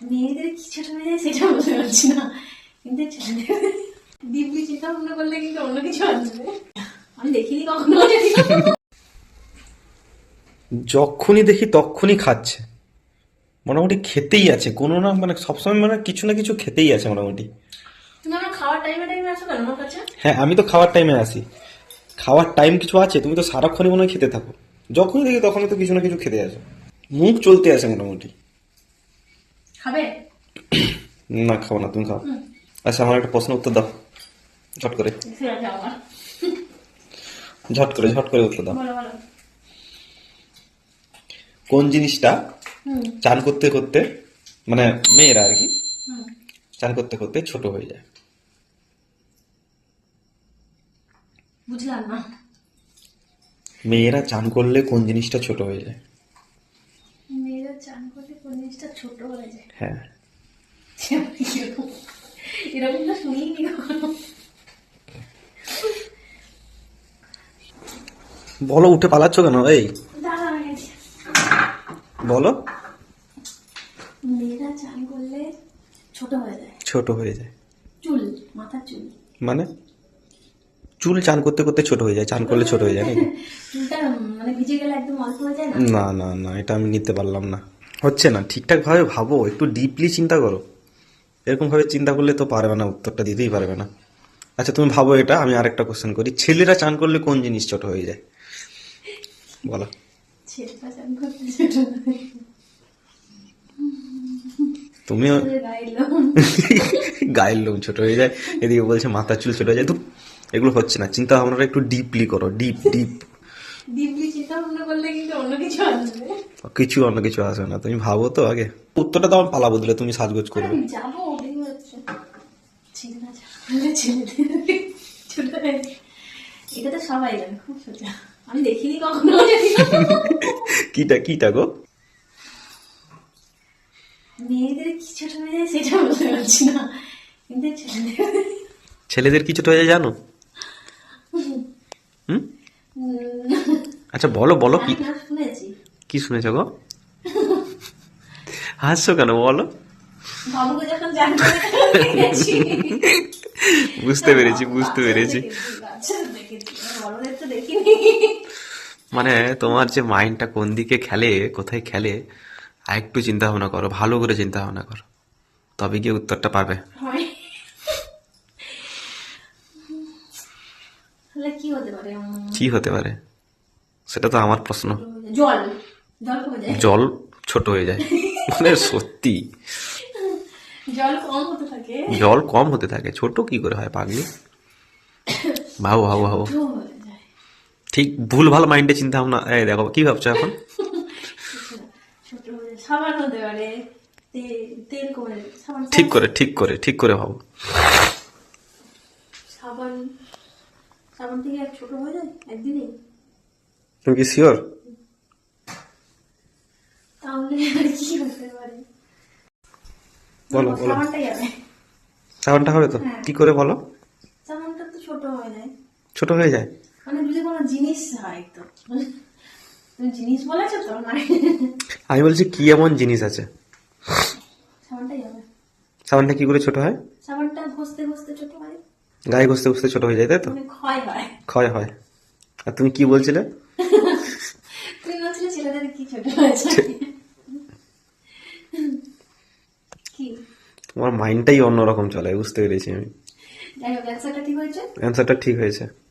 মেয়েদের কি ছোট যায় সেটা বলতে পারছি না কিন্তু ছেলেদের দিব্যি চিন্তা ভাবনা করলে কিন্তু অন্য কিছু আসবে আমি দেখিনি কখনো যখনই দেখি তখনই খাচ্ছে। মোটামুটি খেতেই আছে। কোনো না মানে সবসময় মানে কিছু না কিছু খেতেই আছে মোটামুটি। তুমি আমার খাওয়ার টাইমে টাইমে আসো কেন? আমার কাছে হ্যাঁ আমি তো খাওয়ার টাইমে আসি খাওয়ার টাইম কিছু আছে তুমি তো সারাক্ষণই মনে হয় খেতে থাকো। যখনই দেখি তখনই তো কিছু না কিছু খেতে আসো। মুখ চলতে আছে মোটামুটি। খাবে? না খাব না তুমি খাও। আচ্ছা আমার একটা প্রশ্ন উত্তর দাও। ঝট করে। ঝট করে ঝট করে উত্তর দাও। কোন জিনিসটা চান করতে করতে মানে মেয়েরা আর কি চান করতে করতে ছোট হয়ে যায়? বুঝলাম না। মেয়েরা চান করলে কোন জিনিসটা ছোট হয়ে যায় মেয়েরা চান করলে কোন জিনিসটা ছোট হয়ে যায়। হ্যাঁ। এরকম তো শুনিনি কখনো। বলো উঠে পালাচ্ছ কেন? এই। বলো। মেয়েরা চান করলে ছোট হয়ে যায়। ছোট হয়ে যায়। চুল মাথার চুল। মানে? চুল চান করতে করতে ছোট হয়ে যায় চান করলে ছোট হয়ে যায় চুলটা মানে ভিজে গেলে একদম অল্প হয়ে যায় না না না এটা আমি নিতে পারলাম না। হচ্ছে না। ঠিকঠাক ভাবে ভাবো একটু ডিপলি চিন্তা করো। এরকম ভাবে চিন্তা করলে তো পারবে না উত্তরটা দিতেই পারবে না। আচ্ছা তুমি ভাবো এটা আমি আরেকটা কোশ্চেন করি। ছেলেরা চান করলে কোন জিনিস ছোট হয়ে যায়? বলো। তুমিও গায়ের লোম। ছোট হয়ে যায়। এদিকে বলছে মাথার চুল ছোট হয়ে যায়। তো এগুলো হচ্ছে না। চিন্তা ভাবনাটা একটু ডিপলি করো। ডিপ ডিপ দিব্যি চিন্তা কিন্তু অন্য কিছু আসবে। কিছু অন্য কিছু আসবে না তুমি ভাবো তো আগে। উত্তরটা তো আমার পালা বদলে তুমি সাজগোজ করবে। যাব দেখি হচ্ছে। ছেলেরা ছেলেদের ছোট হয়ে যায়। এটা তো সবাই জানে খুব সোজা। আমি দেখিনি কখনো। কিটা কিটা গো? মেয়েদের কি ছোট হয়ে যায় সেটা বলতে পারছি না। কিন্তু ছেলেদের ছেলেদের কি ছোট হয়ে যায় জানো? হুম। আচ্ছা বলো বলো কি? কি শুনেছো? গো? হাসছো কেন বলো? দেখেছি বুঝতে পেরেছি বুঝতে পেরেছি। আচ্ছা মানে তোমার যে মাইন্ডটা কোন দিকে খেলে কোথায় খেলে আর একটু চিন্তা ভাবনা করো ভালো করে চিন্তা ভাবনা করো। তবে গিয়ে উত্তরটা পাবে। হয়। কি হতে পারে? কি হতে পারে? সেটা তো আমার প্রশ্ন। জল। জল ছোট হয়ে যায়। মানে সত্যি। জল কম হতে থাকে। জল কম হতে থাকে। ছোট কি করে হয় পাগলি? ভাবো ভাবো ভাবো। ঠিক ভুল ভালো মাইন্ডে চিন্তা ভাবনা। এই দেখো কি ভাবছ এখন? ঠিক করে ঠিক করে ঠিক করে ভাবো। সাবান সাবান থেকে ছোট হয়ে যায় একদিনে? তুমি কি শিওর বলো বলো। সাবানটা হবে। তো? হ্যাঁ। কি করে বলো? সাবানটা তো ছোট হয়ে যায়। ছোট হয়ে যায়? মানে যদি কোনো জিনিস হয় তো। তুমি জিনিস বলেছ তো মানে আমি বলছি কি এমন জিনিস আছে? সাবানটাই সাবানটা কি করে ছোট হয়? সাবানটা ঘষতে ঘষতে ছোট হয়। গায়ে ঘষতে ঘষতে ছোট হয়ে যায় তাই তো? মানে ক্ষয় হয়। ক্ষয় হয়। আর তুমি কি বলছিলে তুমি বলছিলে ছেলেদের কি ছোট হয়েছে কি তোমার মাইন্ডটাই অন্যরকম চলে বুঝতে পেরেছি আমি। যাই অ্যান্সারটা ঠিক হয়েছে? অ্যান্সারটা ঠিক হয়েছে।